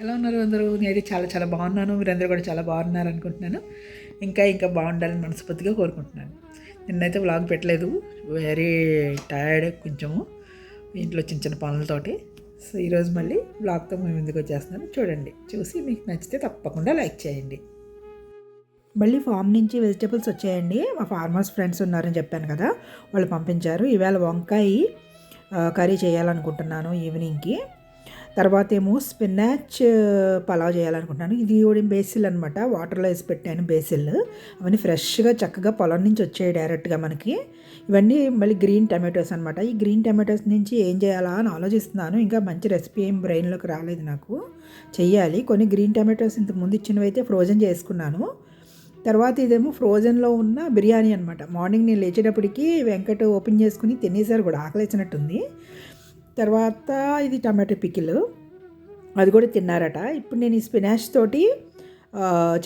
ఎలా ఉన్నారు అందరూ? నేనైతే చాలా చాలా బాగున్నాను. మీరందరూ కూడా చాలా బాగున్నారు అనుకుంటున్నాను. ఇంకా ఇంకా బాగుండాలని మనస్ఫూర్తిగా కోరుకుంటున్నాను. నిన్నైతే వ్లాగ్ పెట్టలేదు. వెరీ టైర్డ్ కొంచెము. ఇంట్లో చిన్న చిన్న పనులతోటి. సో ఈరోజు మళ్ళీ బ్లాగ్తో మేము ఎందుకు వచ్చేస్తున్నాను. చూడండి. చూసి మీకు నచ్చితే తప్పకుండా లైక్ చేయండి. మళ్ళీ ఫామ్ నుంచి వెజిటేబుల్స్ వచ్చాయండి. మా ఫార్మర్స్ ఫ్రెండ్స్ ఉన్నారని చెప్పాను కదా. వాళ్ళు పంపించారు. ఈవేళ వంకాయ కర్రీ చేయాలనుకుంటున్నాను ఈవినింగ్కి తర్వాత ఏమో స్పినాచ్ పలావ్ చేయాలనుకుంటున్నాను. ఇది కూడా బేసిల్ అనమాట వాటర్లో వేసి పెట్టాను బేసిల్ అవన్నీ ఫ్రెష్గా చక్కగా పొలం నుంచి వచ్చాయి డైరెక్ట్గా మనకి. ఇవన్నీ మళ్ళీ గ్రీన్ టమాటోస్ అనమాట ఈ గ్రీన్ టమాటోస్ నుంచి ఏం చేయాలా అని ఆలోచిస్తున్నాను. ఇంకా మంచి రెసిపీ ఏం బ్రెయిన్లోకి రాలేదు నాకు. చెయ్యాలి. కొన్ని గ్రీన్ టమాటోస్ ఇంతకు ముందు ఇచ్చినవి అయితే ఫ్రోజన్ చేసుకున్నాను. తర్వాత ఇదేమో ఫ్రోజన్లో ఉన్న బిర్యానీ అనమాట మార్నింగ్ నేను లేచేటప్పటికి వెంకట ఓపెన్ చేసుకుని తినేసారు కూడా. ఆకలిచ్చినట్టుంది తర్వాత ఇది టమాటో పికిల్. అది కూడా తిన్నారట. ఇప్పుడు నేను ఈ స్పినాచ్ తోటి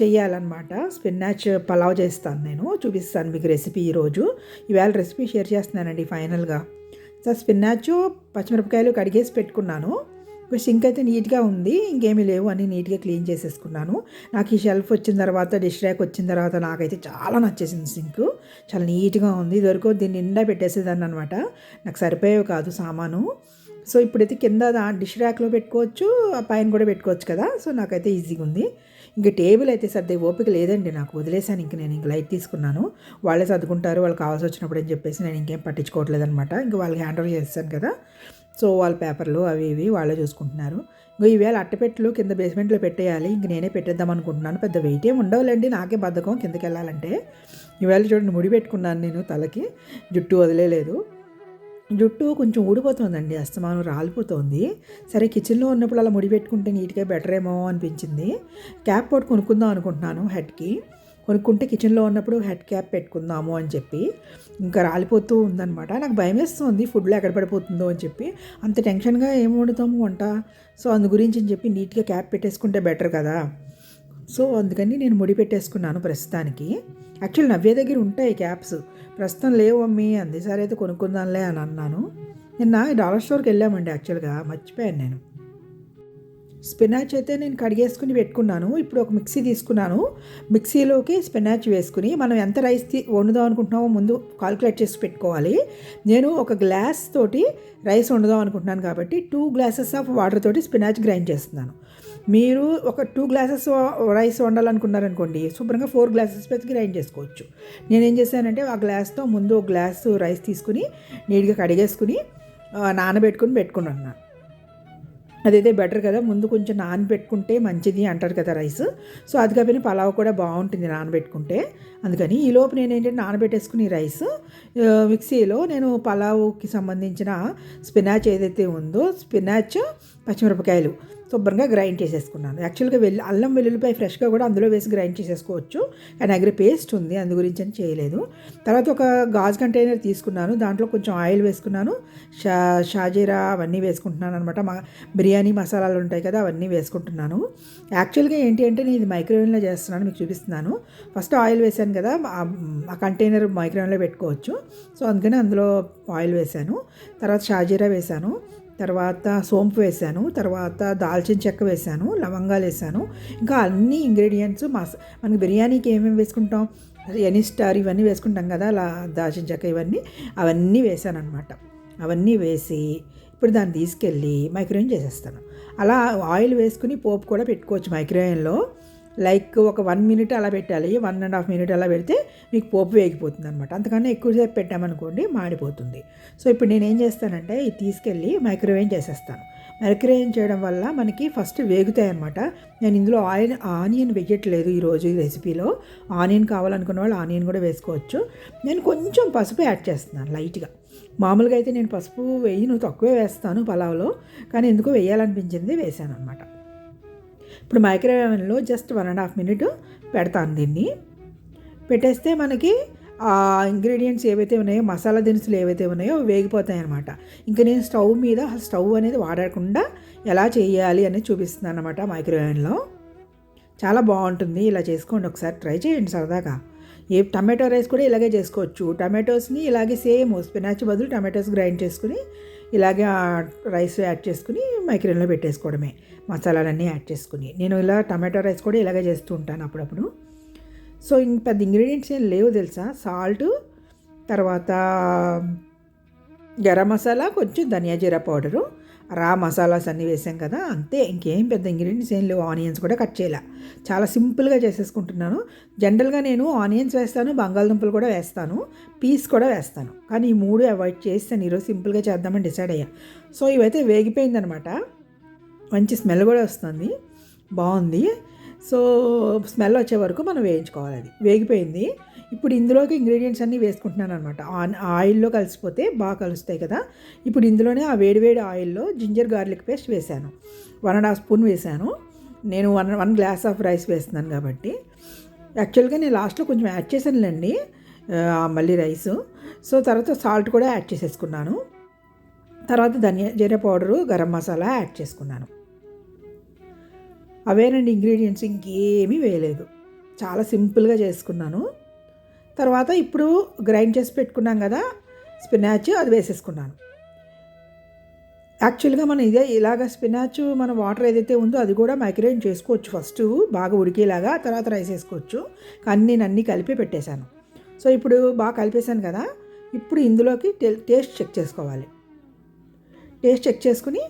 చేయాలన్నమాట స్పినాచ్ పలావ్ చేస్తాను నేను. చూపిస్తాను మీకు రెసిపీ ఈరోజు ఈవేళ రెసిపీ షేర్ చేస్తున్నానండి ఫైనల్గా. సో స్పినాచ్ పచ్చిమిరపకాయలు కడిగేసి పెట్టుకున్నాను. ఒక సింక్ అయితే నీట్గా ఉంది. ఇంకేమీ లేవు. అని నీట్గా క్లీన్ చేసేసుకున్నాను. నాకు ఈ షెల్ఫ్ వచ్చిన తర్వాత డిష్ ర్యాక్ వచ్చిన తర్వాత నాకైతే చాలా నచ్చేసింది సింక్. చాలా నీట్గా ఉంది. ఇదివరకు దీన్ని నిండా పెట్టేసేదాన్ని అనమాట నాకు సరిపోయేవి కాదు సామాను. సో ఇప్పుడైతే కింద డిష్ ర్యాక్లో పెట్టుకోవచ్చు ఆ పైన కూడా పెట్టుకోవచ్చు కదా. సో నాకైతే ఈజీగా ఉంది. ఇంకా టేబుల్ అయితే సర్దే ఓపిక లేదండి నాకు వదిలేశాను ఇంక నేను ఇంక లైట్ తీసుకున్నాను. వాళ్ళే సర్దుకుంటారు వాళ్ళు కావాల్సి వచ్చినప్పుడు అని చెప్పేసి నేను ఇంకేం పట్టించుకోవట్లేదు అనమాట ఇంక వాళ్ళకి హ్యాండ్ ఓవర్ చేస్తాను కదా. సో వాళ్ళ పేపర్లు అవి ఇవి వాళ్ళే చూసుకుంటున్నారు. ఇంకా ఈవేళ అట్టపెట్టెలు కింద బేస్మెంట్లో పెట్టేయాలి ఇంక నేనే పెట్టేద్దాం అనుకుంటున్నాను. పెద్ద వెయిట్ ఏమి ఉండవులేండి నాకే బద్ధకం కిందకి వెళ్ళాలంటే. ఈవేళ చూడండి ముడి పెట్టుకున్నాను నేను తలకి జుట్టు వదిలేదు జుట్టు కొంచెం ఊడిపోతుందండి అస్తమానం రాలిపోతుంది. సరే కిచెన్లో ఉన్నప్పుడు అలా ముడి పెట్టుకుంటే నీట్గా బెటర్ ఏమో అనిపించింది. క్యాప్ పోటు కొనుక్కుందాం అనుకుంటున్నాను హెడ్కి. కొనుక్కుంటే కిచెన్లో ఉన్నప్పుడు హెడ్ క్యాప్ పెట్టుకుందాము అని చెప్పి ఇంకా రాలిపోతూ ఉందనమాట నాకు భయం వేస్తుంది ఫుడ్లో ఎక్కడ పడిపోతుందో అని చెప్పి. అంత టెన్షన్గా ఏం వండుతాము వంట? సో అందు గురించి అని చెప్పి నీట్గా క్యాప్ పెట్టేసుకుంటే బెటర్ కదా. సో అందుకని నేను ముడి పెట్టేసుకున్నాను ప్రస్తుతానికి. యాక్చువల్ నవ్వే దగ్గర ఉంటాయి క్యాప్స్. ప్రస్తుతం లేవు అమ్మి అంది. సరే అయితే కొనుక్కుందాంలే అని అన్నాను. నిన్న డాలర్ స్టోర్కి వెళ్ళామండి యాక్చువల్గా మర్చిపోయాను నేను. స్పినాచ్ అయితే నేను కడిగేసుకుని పెట్టుకున్నాను. ఇప్పుడు ఒక మిక్సీ తీసుకున్నాను. మిక్సీలోకి స్పినాచ్ వేసుకుని మనం ఎంత రైస్ తీ వండుదాం అనుకుంటున్నామో ముందు కాల్కులేట్ చేసి పెట్టుకోవాలి. నేను ఒక గ్లాస్ తోటి రైస్ వండుదాం అనుకుంటున్నాను కాబట్టి టూ గ్లాసెస్ ఆఫ్ వాటర్ తోటి స్పినాచ్ గ్రైండ్ చేస్తున్నాను. మీరు ఒక టూ గ్లాసెస్ రైస్ వండాలనుకున్నారనుకోండి శుభ్రంగా ఫోర్ గ్లాసెస్ పెట్టి గ్రైండ్ చేసుకోవచ్చు. నేనేం చేశానంటే ఆ గ్లాస్తో ముందు ఒక గ్లాసు రైస్ తీసుకుని నీట్గా కడిగేసుకుని నానబెట్టుకుని పెట్టుకున్నాను. అదైతే బెటర్ కదా ముందు కొంచెం నానబెట్టుకుంటే మంచిది అంటారు కదా రైస్ సో అది కాబట్టి పలావ్ కూడా బాగుంటుంది నానబెట్టుకుంటే. అందుకని ఈ లోపు నేను ఏంటంటే నానబెట్టేసుకుని రైస్ మిక్సీలో నేను పలావ్కి సంబంధించిన స్పినాచ్ ఏదైతే ఉందో స్పినాచ్ పచ్చిమిరపకాయలు. శుభ్రంగా గ్రైండ్ చేసేసుకున్నాను. యాక్చువల్గా వెల్లు అల్లం వెల్లుల్లిపాయ ఫ్రెష్గా కూడా అందులో వేసి గ్రైండ్ చేసేసుకోవచ్చు. కానీ దగ్గర పేస్ట్ ఉంది అందు గురించి అని చేయలేదు. తర్వాత ఒక గాజు కంటైనర్ తీసుకున్నాను. దాంట్లో కొంచెం ఆయిల్ వేసుకున్నాను. షా షాజీరా అవన్నీ వేసుకుంటున్నాను అనమాట మా బిర్యానీ మసాలాలు ఉంటాయి కదా అవన్నీ వేసుకుంటున్నాను. యాక్చువల్గా ఏంటి అంటే నేను ఇది మైక్రోవేవ్లో చేస్తున్నాను మీకు చూపిస్తున్నాను. ఫస్ట్ ఆయిల్ వేసాను కదా ఆ- ఆ కంటైనర్ మైక్రోవేవ్లో పెట్టుకోవచ్చు. సో అందుకని అందులో ఆయిల్ వేసాను. తర్వాత షాజీరా వేసాను. తర్వాత సోంపు వేశాను తర్వాత దాల్చిన చెక్క వేశాను లవంగాలు వేసాను. ఇంకా అన్ని ఇంగ్రీడియంట్స్ మస మనకి బిర్యానీకి ఏమేమి వేసుకుంటాం? ఎనీ స్టార్ ఇవన్నీ వేసుకుంటాం కదా అలా దాల్చిన చెక్క ఇవన్నీ. అవన్నీ వేసాను అనమాట అవన్నీ వేసి ఇప్పుడు దాన్ని తీసుకెళ్ళి మైక్రోవేవ్ చేసేస్తాను. అలా ఆయిల్ వేసుకుని పోపు కూడా పెట్టుకోవచ్చు మైక్రోవేవ్లో. లైక్ ఒక వన్ మినిట్ అలా పెట్టాలి. వన్ అండ్ హాఫ్ మినిట్ అలా పెడితే మీకు పోపు వేగిపోతుంది అనమాట అంతకన్నా ఎక్కువసేపు పెట్టామనుకోండి మాడిపోతుంది. సో ఇప్పుడు నేను ఏం చేస్తానంటే ఇది తీసుకెళ్ళి మైక్రోవేవ్ చేసేస్తాను. మైక్రోవేవ్ చేయడం వల్ల మనకి ఫస్ట్ వేగుతాయి అనమాట నేను ఇందులో ఆయిల్ ఆనియన్ వేయట్లేదు ఈరోజు ఈ రెసిపీలో. ఆనియన్ కావాలనుకున్న వాళ్ళు ఆనియన్ కూడా వేసుకోవచ్చు. నేను కొంచెం పసుపు యాడ్ చేస్తున్నాను లైట్గా. మామూలుగా అయితే నేను పసుపు వేయను తక్కువే వేస్తాను పలావ్లో. కానీ ఎందుకో వేయాలనిపించింది వేసాను అనమాట ఇప్పుడు మైక్రోవేవ్లో just one and half minute పెడతాను దీన్ని. పెట్టేస్తే మనకి ఆ ఇంగ్రీడియంట్స్ ఏవైతే ఉన్నాయో మసాలా దినుసులు ఏవైతే ఉన్నాయో వేగిపోతాయి అనమాట ఇంకా నేను స్టవ్ మీద స్టవ్ అనేది వాడకుండా ఎలా చేయాలి అనేది చూపిస్తున్నాను అనమాట మైక్రోవేవ్లో. చాలా బాగుంటుంది. ఇలా చేసుకోండి. ఒకసారి ట్రై చేయండి సరదాగా. ఏ టమాటో రైస్ కూడా ఇలాగే చేసుకోవచ్చు. టమాటోస్ని ఇలాగే సేమ్ స్పినాచ్ బదులు టమాటోస్ గ్రైండ్ చేసుకుని ఇలాగే రైస్ యాడ్ చేసుకుని మైక్రోవేవ్లో పెట్టేసుకోవడమే. మసాలాలన్నీ యాడ్ చేసుకుని. నేను ఇలా టమాటో రైస్ కూడా ఇలాగే చేస్తూ ఉంటాను అప్పుడప్పుడు. సో ఇంక పెద్ద ఇంగ్రీడియంట్స్ ఏం లేవు తెలుసా? సాల్ట్ తర్వాత గరం మసాలా కొంచెం ధనియా జీరా పౌడరు రా మసాలాస్ అన్నీ వేసాం కదా అంతే. ఇంకేం పెద్ద ఇంగ్రీడియంట్స్ ఏం లేవు. ఆనియన్స్ కూడా కట్ చేయాల. చాలా సింపుల్గా చేసేసుకుంటున్నాను. జనరల్గా నేను ఆనియన్స్ వేస్తాను బంగాళదుంపలు కూడా వేస్తాను పీస్ కూడా వేస్తాను. కానీ ఈ మూడు అవాయిడ్ చేస్తాను ఈరోజు సింపుల్గా చేద్దామని డిసైడ్ అయ్యా. సో ఇవైతే వేగిపోయిందనమాట. మంచి స్మెల్ కూడా వస్తుంది. బాగుంది. సో స్మెల్ వచ్చే వరకు మనం వేయించుకోవాలి అది. వేగిపోయింది. ఇప్పుడు ఇందులోకి ఇంగ్రీడియంట్స్ అన్నీ వేసుకుంటున్నాను అనమాట ఆయిల్లో కలిసిపోతే బాగా కలుస్తాయి కదా. ఇప్పుడు ఇందులోనే ఆ వేడివేడి ఆయిల్లో జింజర్ గార్లిక్ పేస్ట్ వేశాను వన్ అండ్ హాఫ్ స్పూన్ వేశాను నేను one one glass of rice వేస్తున్నాను కాబట్టి. యాక్చువల్గా నేను లాస్ట్లో కొంచెం యాడ్ చేశానులేండి మళ్ళీ రైస్. సో తర్వాత సాల్ట్ కూడా యాడ్ చేసేసుకున్నాను. తర్వాత ధనియా జీరా పౌడరు గరం మసాలా యాడ్ చేసుకున్నాను. అవేనండి ఇంగ్రీడియంట్స్ ఇంకేమీ వేయలేదు. చాలా సింపుల్గా చేసుకున్నాను. తర్వాత ఇప్పుడు గ్రైండ్ చేసి పెట్టుకున్నాం కదా స్పినాచ్ అది వేసేసుకున్నాను. యాక్చువల్గా మనం ఇదే ఇలాగ స్పినాచ్ మన వాటర్ ఏదైతే ఉందో అది కూడా మైక్రోవేవ్ చేసుకోవచ్చు ఫస్ట్ బాగా ఉడికేలాగా తర్వాత రైస్ వేసుకోవచ్చు. కానీ నేను అన్నీ కలిపి పెట్టేశాను. సో ఇప్పుడు బాగా కలిపేశాను కదా ఇప్పుడు ఇందులోకి టే- టేస్ట్ చెక్ చేసుకోవాలి. టేస్ట్ చెక్ చేసుకుని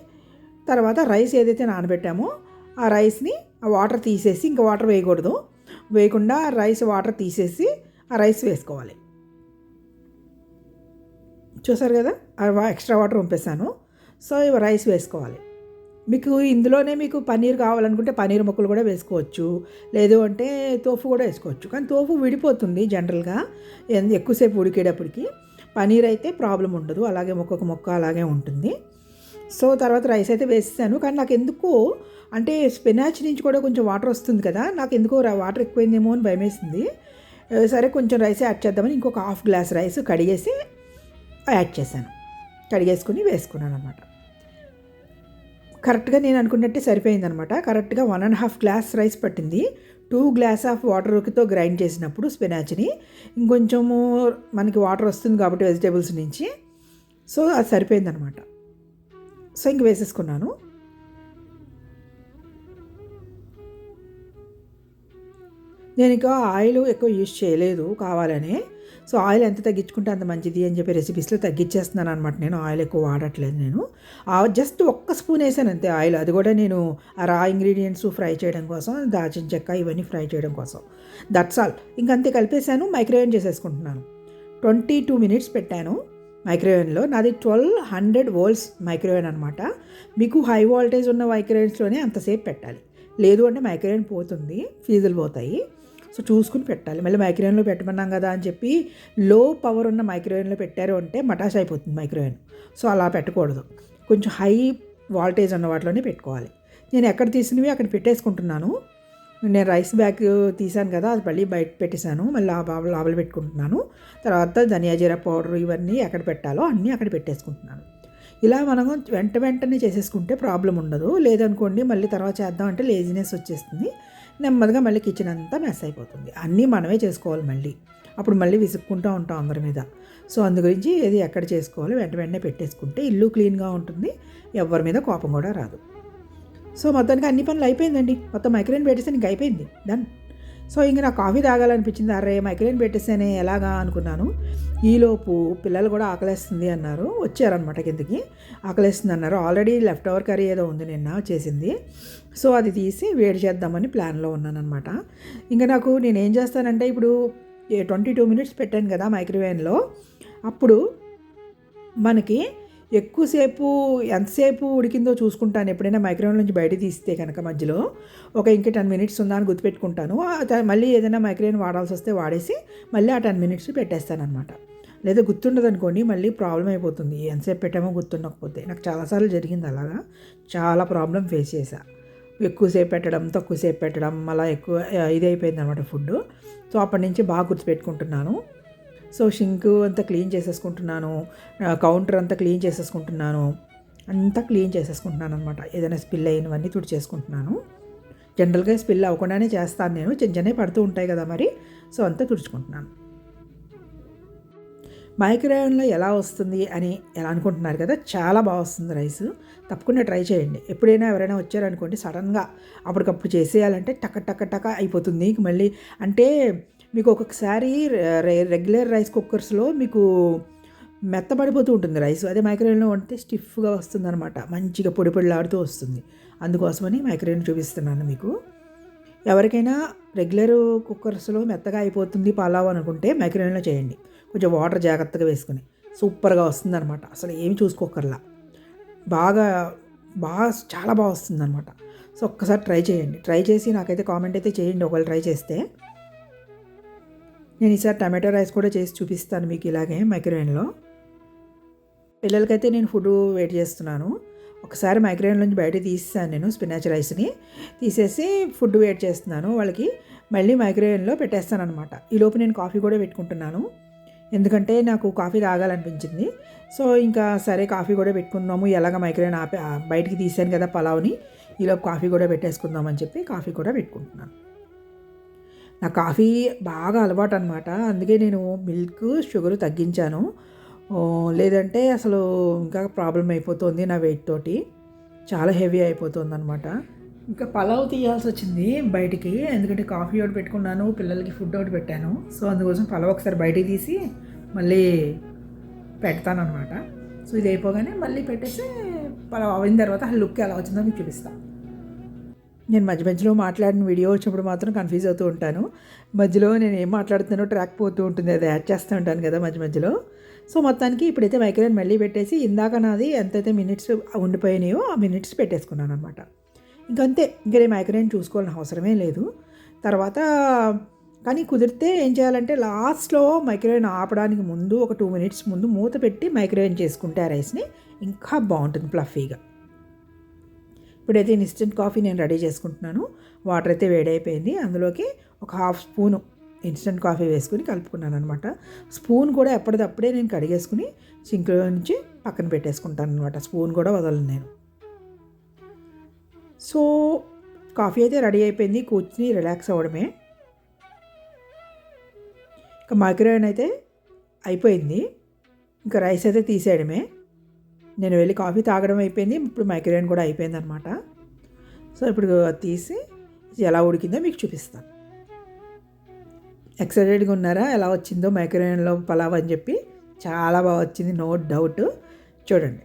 తర్వాత రైస్ ఏదైతే నానబెట్టామో ఆ రైస్ని ఆ వాటర్ తీసేసి ఇంకా వాటర్ వేయకూడదు. వేయకుండా ఆ రైస్ వాటర్ తీసేసి ఆ రైస్ వేసుకోవాలి. చూసారు కదా? ఆ ఎక్స్ట్రా వాటర్ పంపేశాను సో ఇవి రైస్ వేసుకోవాలి. మీకు ఇందులోనే మీకు పన్నీర్ కావాలనుకుంటే పన్నీర్ ముక్కలు కూడా వేసుకోవచ్చు. లేదు అంటే తోఫు కూడా వేసుకోవచ్చు. కానీ తోఫు విడిపోతుంది జనరల్గా ఎక్కువసేపు ఉడికేటప్పటికి. పన్నీర్ అయితే ప్రాబ్లం ఉండదు. అలాగే మొక్కకు మొక్క అలాగే ఉంటుంది. సో తర్వాత రైస్ అయితే వేసేసాను. కానీ నాకు ఎందుకో అంటే స్పినాచ్ నుంచి కూడా కొంచెం వాటర్ వస్తుంది కదా నాకు ఎందుకో వాటర్ ఎక్కువైందేమో అని భయమేసింది. సరే కొంచెం రైస్ యాడ్ చేద్దామని ఇంకొక హాఫ్ గ్లాస్ రైస్ కడిగేసి యాడ్ చేశాను. కడిగేసుకుని వేసుకున్నాను అనమాట కరెక్ట్గా నేను అనుకున్నట్టే సరిపోయిందనమాట కరెక్ట్గా one and half glass rice పట్టింది. టూ గ్లాస్ ఆఫ్ వాటర్తో గ్రైండ్ చేసినప్పుడు స్పినాచ్ని. ఇంకొంచెము మనకి వాటర్ వస్తుంది కాబట్టి వెజిటేబుల్స్ నుంచి. సో అది సరిపోయిందనమాట సో ఇంక వేసేసుకున్నాను. నేను ఇంకా ఆయిల్ ఎక్కువ యూజ్ చేయలేదు కావాలనే. సో ఆయిల్ ఎంత తగ్గించుకుంటే అంత మంచిది అని చెప్పి రెసిపీస్లో తగ్గించేస్తున్నాను అనమాట నేను. ఆయిల్ ఎక్కువ వాడట్లేదు నేను. జస్ట్ ఒక్క స్పూన్ వేసాను అంతే ఆయిల్. అది కూడా నేను ఆ రా ఇంగ్రీడియంట్స్ ఫ్రై చేయడం కోసం దాచిన చెక్క ఇవన్నీ ఫ్రై చేయడం కోసం. దట్స్ ఆల్ ఇంకంతే కలిపేసాను మైక్రోవేవ్ చేసేసుకుంటున్నాను. ట్వంటీ టూ మినిట్స్ పెట్టాను. మైక్రోవేవ్లో. నాది ట్వెల్వ్ హండ్రెడ్ వోల్ట్స్ మైక్రోవేవ్ అనమాట మీకు హై వోల్టేజ్ ఉన్న మైక్రోవేవ్స్లోనే అంతసేపు పెట్టాలి. లేదు అంటే మైక్రోవేవ్ పోతుంది ఫీజులు పోతాయి. సో చూసుకుని పెట్టాలి. మళ్ళీ మైక్రోవేవ్లో పెట్టమన్నాం కదా అని చెప్పి లో పవర్ ఉన్న మైక్రోవేవ్లో పెట్టారు అంటే మటాష్ అయిపోతుంది మైక్రోవేవ్. సో అలా పెట్టకూడదు. కొంచెం హై వాల్టేజ్ ఉన్న వాటిలోనే పెట్టుకోవాలి. నేను ఎక్కడ తీసినవి అక్కడ పెట్టేసుకుంటున్నాను. నేను రైస్ బ్యాగ్ తీసాను కదా అది మళ్ళీ బయట పెట్టేశాను. మళ్ళీ లోపల పెట్టుకుంటున్నాను. తర్వాత ధనియా జీరా పౌడర్ ఇవన్నీ ఎక్కడ పెట్టాలో అన్నీ అక్కడ పెట్టేసుకుంటున్నాను. ఇలా మనం వెంట వెంటనే చేసేసుకుంటే ప్రాబ్లం ఉండదు. లేదనుకోండి మళ్ళీ తర్వాత చేద్దామంటే లేజినెస్ వచ్చేస్తుంది. నెమ్మదిగా మళ్ళీ కిచెన్ అంతా మెస్ అయిపోతుంది. అన్నీ మనమే చేసుకోవాలి మళ్ళీ. అప్పుడు మళ్ళీ విసుక్కుంటూ ఉంటాం అందరి మీద. సో అందు గురించి ఏది ఎక్కడ చేసుకోవాలో వెంట వెంటనే పెట్టేసుకుంటే ఇల్లు క్లీన్గా ఉంటుంది. ఎవరి మీద కోపం కూడా రాదు. సో మొత్తానికి అన్ని పనులు అయిపోయిందండి. మొత్తం మైక్రోవేవ్ పెట్టేసాను ఇంక అయిపోయింది. డన్ సో ఇంక నాకు కాఫీ తాగాలనిపించింది. అరే మైక్రోవేవ్ పెట్టేసానే ఎలాగా అనుకున్నాను. ఈలోపు పిల్లలు కూడా ఆకలేస్తుంది అన్నారు. వచ్చారనమాట కిందకి. ఆకలేస్తుంది అన్నారు. ఆల్రెడీ లెఫ్ట్ ఓవర్ కర్రీ ఏదో ఉంది నిన్న చేసింది. సో అది తీసి వేడి చేద్దామని ప్లాన్లో ఉన్నానమాట ఇంకా నాకు నేను ఏం చేస్తానంటే ఇప్పుడు ట్వంటీ టూ మినిట్స్ పెట్టాను కదా మైక్రోవేవ్లో అప్పుడు మనకి ఎక్కువసేపు ఎంతసేపు ఉడికిందో చూసుకుంటాను. ఎప్పుడైనా మైక్రోవేవ్ నుంచి బయట తీస్తే కనుక మధ్యలో ఒక ఇంకా టెన్ మినిట్స్ ఉందా అని గుర్తుపెట్టుకుంటాను. మళ్ళీ ఏదైనా మైక్రోవేవ్ వాడాల్సి వస్తే వాడేసి మళ్ళీ ఆ టెన్ మినిట్స్ పెట్టేస్తాను అనమాట లేదా గుర్తుండదు అనుకోండి మళ్ళీ ప్రాబ్లం అయిపోతుంది. ఎంతసేపు పెట్టామో గుర్తుండకపోతే. నాకు చాలాసార్లు జరిగింది అలాగా. చాలా ప్రాబ్లం ఫేస్ చేశా. ఎక్కువసేపు పెట్టడం తక్కువసేపు పెట్టడం అలా ఎక్కువ ఇది అయిపోయింది అనమాట ఫుడ్ సో అప్పటి నుంచి బాగా గుర్తుపెట్టుకుంటున్నాను. సో షింక్ అంతా క్లీన్ చేసేసుకుంటున్నాను కౌంటర్ అంతా క్లీన్ చేసేసుకుంటున్నాను అంతా క్లీన్ చేసేసుకుంటున్నాను అనమాట ఏదైనా స్పిల్ అయినవన్నీ తుడిచేసుకుంటున్నాను. జనరల్గా స్పిల్ అవ్వకుండానే చేస్తాను నేను చిన్న చిన్నవి పడుతూ ఉంటాయి కదా మరి సో అంతా తుడుచుకుంటున్నాను. మైక్రోవేవ్లో ఎలా వస్తుంది అని ఎలా అనుకుంటున్నారు కదా చాలా బాగా వస్తుంది రైస్. తప్పకుండా ట్రై చేయండి. ఎప్పుడైనా ఎవరైనా వచ్చారనుకోండి సడన్గా అప్పటికప్పుడు చేసేయాలంటే టక టక టక అయిపోతుంది. ఇంక మళ్ళీ అంటే మీకు ఒక్కొక్కసారి రెగ్యులర్ రైస్ కుక్కర్స్లో మీకు మెత్తబడిపోతూ ఉంటుంది రైస్ అదే మైక్రోవేవ్లో వండితే స్టిఫ్గా వస్తుంది అనమాట మంచిగా పొడి పొడిలాడుతూ వస్తుంది. అందుకోసమని మైక్రోవేవ్ చూపిస్తున్నాను మీకు. ఎవరికైనా రెగ్యులర్ కుక్కర్స్లో మెత్తగా అయిపోతుంది పలావ్ అనుకుంటే మైక్రోవేవ్లో చేయండి. కొంచెం వాటర్ జాగ్రత్తగా వేసుకుని. సూపర్గా వస్తుంది అనమాట అసలు ఏమి చూసుకోకర్లా. బాగా బాగా చాలా బాగా వస్తుంది అనమాట సో ఒక్కసారి ట్రై చేయండి. ట్రై చేసి నాకైతే కామెంట్ అయితే చేయండి. ఒకవేళ ట్రై చేస్తే నేను ఈసారి టమాటో రైస్ కూడా చేసి చూపిస్తాను మీకు ఇలాగే మైక్రోవేవ్లో పిల్లలకైతే నేను ఫుడ్ వెయిట్ చేస్తున్నాను. ఒకసారి మైక్రోవేవ్ నుంచి బయట తీసాను నేను స్పినాచ్ రైస్ని. తీసేసి ఫుడ్ వెయిట్ చేస్తున్నాను. వాళ్ళకి మళ్ళీ మైక్రోవేవ్లో పెట్టేస్తాను అనమాట ఈలోపు నేను కాఫీ కూడా పెట్టుకుంటున్నాను. ఎందుకంటే నాకు కాఫీ తాగాలనిపించింది. సో ఇంకా సరే కాఫీ కూడా పెట్టుకుందాము. ఎలాగ మైక్రోవేవ్ ఆపి ఆ, బయటికి తీసాను కదా పలావ్ని. ఈలోపు కాఫీ కూడా పెట్టేసుకుందామని చెప్పి కాఫీ కూడా పెట్టుకుంటున్నాను. నా కాఫీ బాగా అలవాటు అనమాట అందుకే నేను మిల్క్ షుగర్ తగ్గించాను. లేదంటే అసలు ఇంకా ప్రాబ్లం అయిపోతుంది నా వెయిట్ తోటి. చాలా హెవీ అయిపోతుంది అనమాట ఇంకా పలావ్ తీయాల్సి వచ్చింది బయటికి. ఎందుకంటే కాఫీ ఒకటి పెట్టుకున్నాను పిల్లలకి ఫుడ్ ఒకటి పెట్టాను. సో అందుకోసం పలావ్ ఒకసారి బయటికి తీసి మళ్ళీ పెడతాను అనమాట సో ఇది అయిపోగానే మళ్ళీ పెట్టేసి పలావ్ అయిన తర్వాత లుక్ ఎలా వచ్చిందో మీకు చూపిస్తాను నేను మధ్య మధ్యలో మాట్లాడిన వీడియో వచ్చినప్పుడు మాత్రం కన్ఫ్యూజ్ అవుతూ ఉంటాను. మధ్యలో నేను ఏం మాట్లాడుతున్నానో ట్రాక్ పోతూ ఉంటుంది. అది యాడ్ చేస్తూ ఉంటాను కదా మధ్య మధ్యలో. సో మొత్తానికి ఇప్పుడైతే మైక్రోవేవ్ మళ్ళీ పెట్టేసి ఇందాక నాది ఎంతైతే మినిట్స్ ఉండిపోయినాయో ఆ మినిట్స్ పెట్టేసుకున్నాను అనమాట ఇంకంతే. ఇంకా నేను మైక్రోవేవ్ చూసుకోవాలని అవసరమే లేదు. తర్వాత కానీ కుదిరితే ఏం చేయాలంటే లాస్ట్లో మైక్రోవేవ్ ఆపడానికి ముందు ఒక టూ మినిట్స్ ముందు మూత పెట్టి మైక్రోవేవ్ చేసుకుంటే ఆ రైస్ని ఇంకా బాగుంటుంది ప్లఫీగా ఇప్పుడైతే ఇన్స్టెంట్ కాఫీ నేను రెడీ చేసుకుంటున్నాను. వాటర్ అయితే వేడైపోయింది. అందులోకి ఒక హాఫ్ స్పూను ఇన్స్టెంట్ కాఫీ వేసుకుని కలుపుకున్నాను అనమాట స్పూన్ కూడా ఎప్పటిదప్పుడే నేను కడిగేసుకుని సింక్లో నుంచి పక్కన పెట్టేసుకుంటాను అనమాట స్పూన్ కూడా వదలను నేను. సో కాఫీ అయితే రెడీ అయిపోయింది. కూర్చుని రిలాక్స్ అవ్వడమే. ఇంకా మైక్రోవేవ్ అయితే అయిపోయింది. ఇంకా రైస్ అయితే తీసేయడమే. నేను వెళ్ళి కాఫీ తాగడం అయిపోయింది. ఇప్పుడు మైక్రోవేవ్ కూడా అయిపోయింది అనమాట సో ఇప్పుడు తీసి ఎలా ఉడికిందో మీకు చూపిస్తాను. ఎక్సైటెడ్గా ఉన్నారా? ఎలా వచ్చిందో మైక్రోవేవ్లో పలావ్ అని చెప్పి చాలా బాగా వచ్చింది నో డౌట్. చూడండి.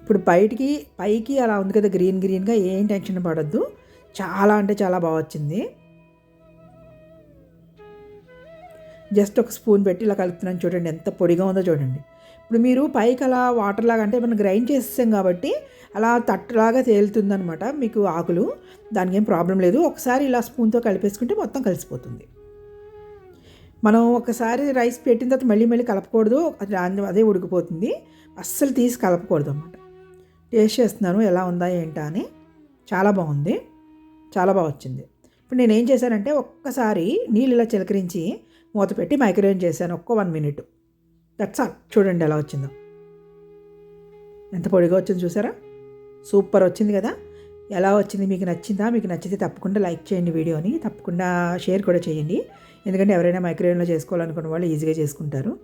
ఇప్పుడు బయటికి పైకి అలా ఉంది కదా గ్రీన్ గ్రీన్గా ఏం టెన్షన్ పడద్దు. చాలా అంటే చాలా బాగా వచ్చింది. జస్ట్ ఒక స్పూన్ పెట్టి ఇలా కలుపుతున్నాను చూడండి ఎంత పొడిగా ఉందో చూడండి. ఇప్పుడు మీరు పైకి అలా వాటర్ లాగా అంటే మనం గ్రైండ్ చేసేసాం కాబట్టి అలా తట్టులాగా తేలుతుందనమాట మీకు ఆకులు. దానికి ఏం ప్రాబ్లం లేదు. ఒకసారి ఇలా స్పూన్తో కలిపేసుకుంటే మొత్తం కలిసిపోతుంది. మనం ఒకసారి రైస్ పెట్టిన తర్వాత మళ్ళీ మళ్ళీ కలపకూడదు. అది అదే ఉడికిపోతుంది. అస్సలు తీసి కలపకూడదు అనమాట టేస్ట్ చేస్తున్నాను. ఎలా ఉందా ఏంటా అని. చాలా బాగుంది. చాలా బాగా వచ్చింది. ఇప్పుడు నేను ఏం చేశానంటే ఒక్కసారి నీళ్ళు ఇలా చిలకరించి మూత పెట్టి మైక్రోవేవ్ చేశాను. ఒక్క వన్ మినిట్ దట్స్ ఆల్ చూడండి ఎలా వచ్చిందో. ఎంత పొడిగా వచ్చింది చూసారా? సూపర్ వచ్చింది కదా? ఎలా వచ్చింది? మీకు నచ్చిందా? మీకు నచ్చితే తప్పకుండా లైక్ చేయండి వీడియోని. తప్పకుండా షేర్ కూడా చేయండి. ఎందుకంటే ఎవరైనా మైక్రోవేవ్లో చేసుకోవాలనుకున్న వాళ్ళు ఈజీగా చేసుకుంటారు.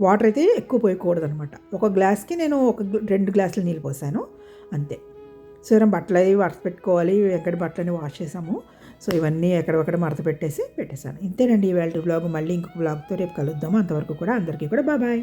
వాటర్ అయితే ఎక్కువ పోయకూడదు అనమాట ఒక గ్లాస్కి నేను ఒక రెండు గ్లాసులు నీళ్ళు పోసాను. అంతే. సో బట్టలు అవి వాటర్ పెట్టుకోవాలి. ఎక్కడ బట్టలని వాష్ చేసాము. సో ఇవన్నీ ఎక్కడొక్కడ మడత పెట్టేసి పెట్టేశాను. ఇంతేనండి ఇవాళ బ్లాగ్. మళ్ళీ ఇంకొక బ్లాగ్తో రేపు కలుద్దాము. అంతవరకు కూడా అందరికీ కూడా బాబాయ్